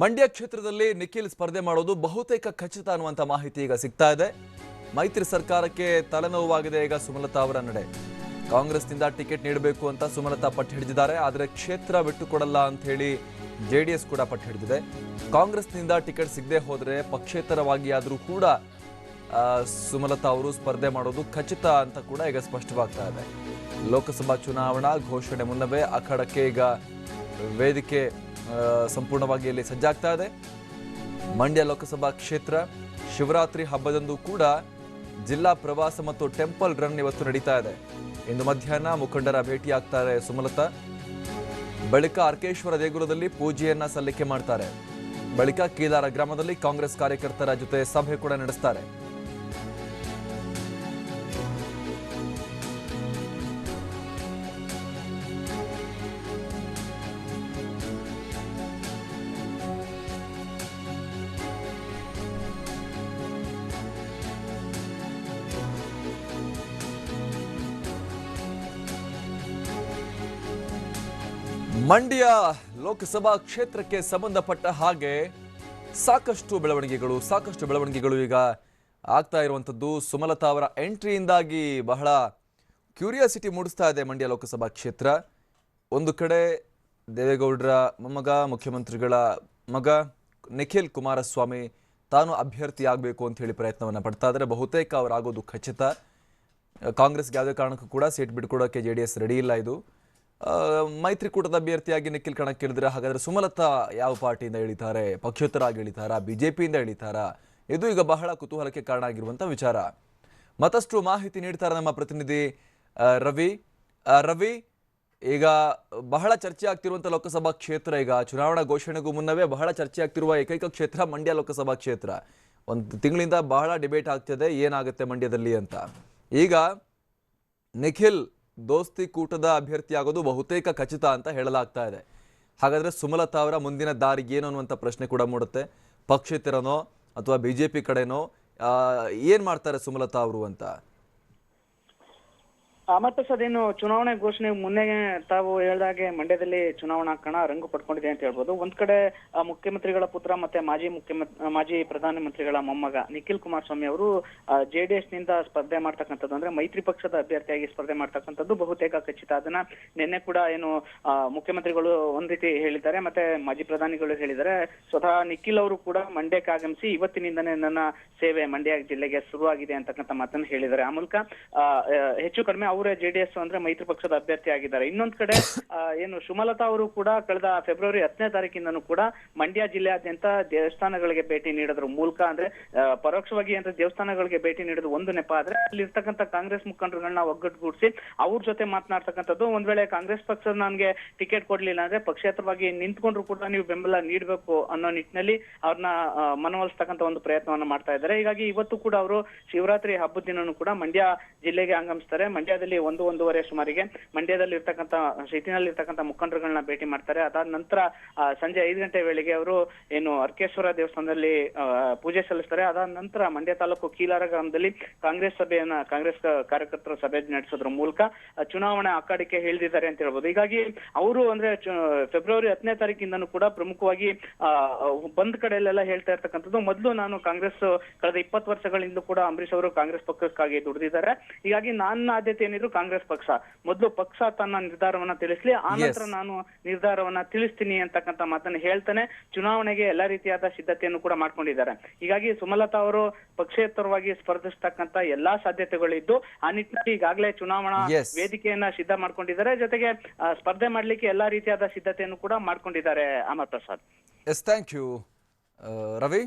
ಮಂಡ್ಯ ಕ್ಷೇತ್ರದಲ್ಲಿ ನಿಖಿಲ್ ಸ್ಪರ್ಧೆ ಮಾಡೋದು ಬಹುತೇಕ ಖಚಿತ ಅನ್ನುವಂಥ ಮಾಹಿತಿ ಈಗ ಸಿಗ್ತಾ ಇದೆ. ಮೈತ್ರಿ ಸರ್ಕಾರಕ್ಕೆ ತಲೆನೋವಾಗಿದೆ ಈಗ ಸುಮಲತಾ ಅವರ ನಡೆ. ಕಾಂಗ್ರೆಸ್ನಿಂದ ಟಿಕೆಟ್ ನೀಡಬೇಕು ಅಂತ ಸುಮಲತಾ ಪಟ್ಟು ಹಿಡಿದಿದ್ದಾರೆ, ಆದರೆ ಕ್ಷೇತ್ರ ಬಿಟ್ಟುಕೊಡಲ್ಲ ಅಂತ ಹೇಳಿ ಜೆ ಡಿ ಎಸ್ ಕೂಡ ಪಟ್ಟು ಹಿಡಿದಿದೆ. ಕಾಂಗ್ರೆಸ್ನಿಂದ ಟಿಕೆಟ್ ಸಿಗದೆ ಹೋದರೆ ಪಕ್ಷೇತರವಾಗಿ ಆದರೂ ಕೂಡ ಸುಮಲತಾ ಅವರು ಸ್ಪರ್ಧೆ ಮಾಡೋದು ಖಚಿತ ಅಂತ ಕೂಡ ಈಗ ಸ್ಪಷ್ಟವಾಗ್ತಾ ಇದೆ. ಲೋಕಸಭಾ ಚುನಾವಣಾ ಘೋಷಣೆ ಮುನ್ನವೇ ಅಖಾಡಕ್ಕೆ ಈಗ ವೇದಿಕೆ ಸಂಪೂರ್ಣವಾಗಿ ಇಲ್ಲಿ ಸಜ್ಜಾಗ್ತಾ ಇದೆ. ಮಂಡ್ಯ ಲೋಕಸಭಾ ಕ್ಷೇತ್ರ, ಶಿವರಾತ್ರಿ ಹಬ್ಬದಂದು ಕೂಡ ಜಿಲ್ಲಾ ಪ್ರವಾಸ ಮತ್ತು ಟೆಂಪಲ್ ರನ್ ಇವತ್ತು ನಡೀತಾ ಇದೆ. ಇಂದು ಮಧ್ಯಾಹ್ನ ಮುಖಂಡರ ಭೇಟಿಯಾಗ್ತಾರೆ ಸುಮಲತಾ. ಬಳಿಕ ಅರ್ಕೇಶ್ವರ ದೇಗುಲದಲ್ಲಿ ಪೂಜೆಯನ್ನ ಸಲ್ಲಿಕೆ ಮಾಡ್ತಾರೆ. ಬಳಿಕ ಕೇದಾರ ಗ್ರಾಮದಲ್ಲಿ ಕಾಂಗ್ರೆಸ್ ಕಾರ್ಯಕರ್ತರ ಜೊತೆ ಸಭೆ ಕೂಡ ನಡೆಸ್ತಾರೆ. ಮಂಡ್ಯ ಲೋಕಸಭಾ ಕ್ಷೇತ್ರಕ್ಕೆ ಸಂಬಂಧಪಟ್ಟ ಹಾಗೆ ಸಾಕಷ್ಟು ಬೆಳವಣಿಗೆಗಳು ಸಾಕಷ್ಟು ಬೆಳವಣಿಗೆಗಳು ಈಗ ಆಗ್ತಾ ಇರುವಂಥದ್ದು. ಸುಮಲತಾ ಅವರ ಎಂಟ್ರಿಯಿಂದಾಗಿ ಬಹಳ ಕ್ಯೂರಿಯಾಸಿಟಿ ಮೂಡಿಸ್ತಾ ಇದೆ ಮಂಡ್ಯ ಲೋಕಸಭಾ ಕ್ಷೇತ್ರ. ಒಂದು ಕಡೆ ದೇವೇಗೌಡರ ಮೊಮ್ಮಗ, ಮುಖ್ಯಮಂತ್ರಿಗಳ ಮಗ ನಿಖಿಲ್ ಕುಮಾರಸ್ವಾಮಿ ತಾನು ಅಭ್ಯರ್ಥಿ ಆಗಬೇಕು ಅಂತ ಹೇಳಿ ಪ್ರಯತ್ನವನ್ನು ಪಡ್ತಾ ಇದ್ದಾರೆ. ಬಹುತೇಕ ಅವರಾಗೋದು ಖಚಿತ. ಕಾಂಗ್ರೆಸ್ಗೆ ಯಾವುದೇ ಕಾರಣಕ್ಕೂ ಕೂಡ ಸೀಟ್ ಬಿಟ್ಕೊಡೋಕ್ಕೆ ಜೆ ಎಸ್ ರೆಡಿ ಇಲ್ಲ ಇದು. ಮೈತ್ರಿಕೂಟದ ಅಭ್ಯರ್ಥಿಯಾಗಿ ನಿಖಿಲ್ ಕಣಕ್ಕಿಳಿದ್ರೆ ಹಾಗಾದ್ರೆ ಸುಮಲತಾ ಯಾವ ಪಾರ್ಟಿಯಿಂದ ಇಳಿತಾರೆ? ಪಕ್ಷೇತರಾಗಿ ಇಳಿತಾರಾ? ಬಿಜೆಪಿಯಿಂದ ಇಳಿತಾರಾ? ಇದು ಈಗ ಬಹಳ ಕುತೂಹಲಕ್ಕೆ ಕಾರಣ ಆಗಿರುವಂತ ವಿಚಾರ. ಮತ್ತಷ್ಟು ಮಾಹಿತಿ ನೀಡ್ತಾರೆ ನಮ್ಮ ಪ್ರತಿನಿಧಿ ರವಿ. ರವಿ, ಈಗ ಬಹಳ ಚರ್ಚೆ ಆಗ್ತಿರುವಂತ ಲೋಕಸಭಾ ಕ್ಷೇತ್ರ ಈಗ. ಚುನಾವಣಾ ಘೋಷಣೆಗೂ ಮುನ್ನವೇ ಬಹಳ ಚರ್ಚೆ ಆಗ್ತಿರುವ ಏಕೈಕ ಕ್ಷೇತ್ರ ಮಂಡ್ಯ ಲೋಕಸಭಾ ಕ್ಷೇತ್ರ. ಒಂದು ತಿಂಗಳಿಂದ ಬಹಳ ಡಿಬೇಟ್ ಆಗ್ತಿದೆ. ಏನಾಗುತ್ತೆ ಮಂಡ್ಯದಲ್ಲಿ ಅಂತ. ಈಗ ನಿಖಿಲ್ ದೋಸ್ತಿ ಕೂಟದ ಅಭ್ಯರ್ಥಿ ಆಗೋದು ಬಹುತೇಕ ಖಚಿತ ಅಂತ ಹೇಳಲಾಗ್ತಾ ಇದೆ. ಹಾಗಾದರೆ ಸುಮಲತಾ ಅವರ ಮುಂದಿನ ದಾರಿ ಏನು ಅನ್ನುವಂಥ ಪ್ರಶ್ನೆ ಕೂಡ ಮೂಡುತ್ತೆ. ಪಕ್ಷೇತರನೋ ಅಥವಾ ಬಿಜೆಪಿ ಕಡೆನೋ ಏನು ಏನ್ ಮಾಡ್ತಾರೆ ಸುಮಲತಾ ಅವರು ಅಂತ? ಮತ್ತೆ ಏನು ಚುನಾವಣೆ ಘೋಷಣೆ ಮುನ್ನೆ ತಾವು ಹೇಳ್ದಾಗೆ ಮಂಡ್ಯದಲ್ಲಿ ಚುನಾವಣಾ ಕಣ ರಂಗು ಪಡ್ಕೊಂಡಿದೆ ಅಂತ ಹೇಳ್ಬೋದು. ಒಂದ್ ಕಡೆ ಆ, ಮುಖ್ಯಮಂತ್ರಿಗಳ ಪುತ್ರ ಮತ್ತೆ ಮಾಜಿ ಮುಖ್ಯಮಂತ್ರಿ ಮಾಜಿ ಪ್ರಧಾನಮಂತ್ರಿಗಳ ಮೊಮ್ಮಗ ನಿಖಿಲ್ ಕುಮಾರಸ್ವಾಮಿ ಅವರು ಜೆಡಿಎಸ್ನಿಂದ ಸ್ಪರ್ಧೆ ಮಾಡ್ತಕ್ಕಂಥದ್ದು ಅಂದ್ರೆ ಮೈತ್ರಿ ಪಕ್ಷದ ಅಭ್ಯರ್ಥಿಯಾಗಿ ಸ್ಪರ್ಧೆ ಮಾಡ್ತಕ್ಕಂಥದ್ದು ಬಹುತೇಕ ಖಚಿತ. ಅದನ್ನ ನಿನ್ನೆ ಕೂಡ ಏನು ಆ, ಮುಖ್ಯಮಂತ್ರಿಗಳು ಒಂದ್ ರೀತಿ ಹೇಳಿದ್ದಾರೆ. ಮತ್ತೆ ಮಾಜಿ ಪ್ರಧಾನಿಗಳು ಹೇಳಿದ್ದಾರೆ. ಸ್ವತಃ ನಿಖಿಲ್ ಅವರು ಕೂಡ ಮಂಡ್ಯಕ್ಕೆ ಆಗಮಿಸಿ ಇವತ್ತಿನಿಂದನೇ ನನ್ನ ಸೇವೆ ಮಂಡ್ಯ ಜಿಲ್ಲೆಗೆ ಶುರುವಾಗಿದೆ ಅಂತಕ್ಕಂಥ ಮಾತನ್ನು ಹೇಳಿದ್ದಾರೆ. ಆ ಮೂಲಕ ಆ, ಆ, ಹೆಚ್ಚು ಕಡಿಮೆ ಅವರೇ ಜೆಡಿಎಸ್ ಅಂದ್ರೆ ಮೈತ್ರಿ ಪಕ್ಷದ ಅಭ್ಯರ್ಥಿ ಆಗಿದ್ದಾರೆ. ಇನ್ನೊಂದ್ ಕಡೆ ಏನು ಸುಮಲತಾ ಅವರು ಕೂಡ ಕಳೆದ ಫೆಬ್ರವರಿ ಹತ್ತನೇ ತಾರೀಕಿಂದನೂ ಕೂಡ ಮಂಡ್ಯ ಜಿಲ್ಲೆಯಾದ್ಯಂತ ದೇವಸ್ಥಾನಗಳಿಗೆ ಭೇಟಿ ನೀಡೋದ್ರ. ಮೂಲಕ ಅಂದ್ರೆ ಪರೋಕ್ಷವಾಗಿ ಅಂದ್ರೆ ದೇವಸ್ಥಾನಗಳಿಗೆ ಭೇಟಿ ನೀಡೋದು ಒಂದು ನೆಪ. ಆದ್ರೆ ಅಲ್ಲಿರ್ತಕ್ಕಂಥ ಕಾಂಗ್ರೆಸ್ ಮುಖಂಡರುಗಳನ್ನ ಒಗ್ಗಟ್ಟುಗೂಡಿಸಿ ಅವ್ರ ಜೊತೆ ಮಾತನಾಡ್ತಕ್ಕಂಥದ್ದು ಒಂದ್ ವೇಳೆ ಕಾಂಗ್ರೆಸ್ ಪಕ್ಷ ನನ್ಗೆ ಟಿಕೆಟ್ ಕೊಡ್ಲಿಲ್ಲ ಅಂದ್ರೆ ಪಕ್ಷೇತರವಾಗಿ ನಿಂತ್ಕೊಂಡ್ರು ಕೂಡ ನೀವು ಬೆಂಬಲ ನೀಡಬೇಕು ಅನ್ನೋ ನಿಟ್ಟಿನಲ್ಲಿ ಅವ್ರನ್ನ ಮನವೊಲಿಸ್ತಕ್ಕಂಥ ಒಂದು ಪ್ರಯತ್ನವನ್ನ ಮಾಡ್ತಾ ಇದ್ದಾರೆ. ಹೀಗಾಗಿ ಇವತ್ತು ಕೂಡ ಅವರು ಶಿವರಾತ್ರಿ ಹಬ್ಬದ ದಿನನೂ ಕೂಡ ಮಂಡ್ಯ ಜಿಲ್ಲೆಗೆ ಆಗಮಿಸ್ತಾರೆ. ಮಂಡ್ಯದಲ್ಲಿ ಒಂದು ಒಂದೂವರೆ ಸುಮಾರಿಗೆ ಮಂಡ್ಯದಲ್ಲಿ ಇರ್ತಕ್ಕಂಥ ಸಿಟಿನಲ್ಲಿ ಇರ್ತಕ್ಕಂಥ ಮುಖಂಡರುಗಳನ್ನ ಭೇಟಿ ಮಾಡ್ತಾರೆ. ಅದಾದ ನಂತರ ಸಂಜೆ ಐದು ಗಂಟೆ ವೇಳೆಗೆ ಅವರು ಏನು ಅರ್ಕೇಶ್ವರ ದೇವಸ್ಥಾನದಲ್ಲಿ ಪೂಜೆ ಸಲ್ಲಿಸ್ತಾರೆ. ಅದಾದ ನಂತರ ಮಂಡ್ಯ ತಾಲೂಕು ಕೀಲಾರ ಗ್ರಾಮದಲ್ಲಿ ಕಾಂಗ್ರೆಸ್ ಸಭೆಯನ್ನ, ಕಾಂಗ್ರೆಸ್ ಕಾರ್ಯಕರ್ತರ ಸಭೆ ನಡೆಸೋದ್ರ ಮೂಲಕ ಚುನಾವಣೆ ಅಖಾಡಕ್ಕೆ ಹೇಳಿದ್ದಾರೆ ಅಂತ ಹೇಳ್ಬೋದು. ಹೀಗಾಗಿ ಅವರು ಅಂದ್ರೆ ಫೆಬ್ರವರಿ ಹತ್ತನೇ ತಾರೀಕಿಂದನೂ ಕೂಡ ಪ್ರಮುಖವಾಗಿ ಬಂದ್ ಕಡೆಯಲ್ಲೆಲ್ಲ ಹೇಳ್ತಾ ಇರ್ತಕ್ಕಂಥದ್ದು. ಮೊದಲು ನಾನು ಕಾಂಗ್ರೆಸ್ ಕಳೆದ ಇಪ್ಪತ್ತು ವರ್ಷಗಳಿಂದ ಕೂಡ ಅಂಬರೀಶ್ ಅವರು ಕಾಂಗ್ರೆಸ್ ಪಕ್ಷಕ್ಕಾಗಿ ದುಡಿದಿದ್ದಾರೆ. ಹೀಗಾಗಿ ನನ್ನ ಆದ್ಯತೆ ಏನಿದ್ರು ಕಾಂಗ್ರೆಸ್ ಪಕ್ಷ. ಮೊದಲು ಪಕ್ಷ ತನ್ನ ನಿರ್ಧಾರವನ್ನ ತಿಳಿಸ್ಲಿ ಆ ನಂತರ ನಾನು ನಿರ್ಧಾರವನ್ನ ತಿಳಿಸ್ತೀನಿ ಅಂತಕ್ಕಂತ ಮಾತನ್ನ ಹೇಳ್ತಾನೆ. ಚುನಾವಣೆಗೆ ಎಲ್ಲಾ ರೀತಿಯಾದ ಸಿದ್ಧತೆಯನ್ನು ಕೂಡ ಮಾಡ್ಕೊಂಡಿದ್ದಾರೆ. ಹೀಗಾಗಿ ಸುಮಲತಾ ಅವರು ಪಕ್ಷೇತರವಾಗಿ ಸ್ಪರ್ಧಿಸ್ತಕ್ಕಂತ ಎಲ್ಲಾ ಸಾಧ್ಯತೆಗಳಿದ್ದು ಆ ನಿಟ್ಟಿನಲ್ಲಿ ಈಗಾಗಲೇ ಚುನಾವಣಾ ವೇದಿಕೆಯನ್ನ ಸಿದ್ಧ ಮಾಡ್ಕೊಂಡಿದ್ದಾರೆ. ಜೊತೆಗೆ ಸ್ಪರ್ಧೆ ಮಾಡ್ಲಿಕ್ಕೆ ಎಲ್ಲಾ ರೀತಿಯಾದ ಸಿದ್ಧತೆಯನ್ನು ಕೂಡ ಮಾಡ್ಕೊಂಡಿದ್ದಾರೆ Amar Prasad S thank you Ravi.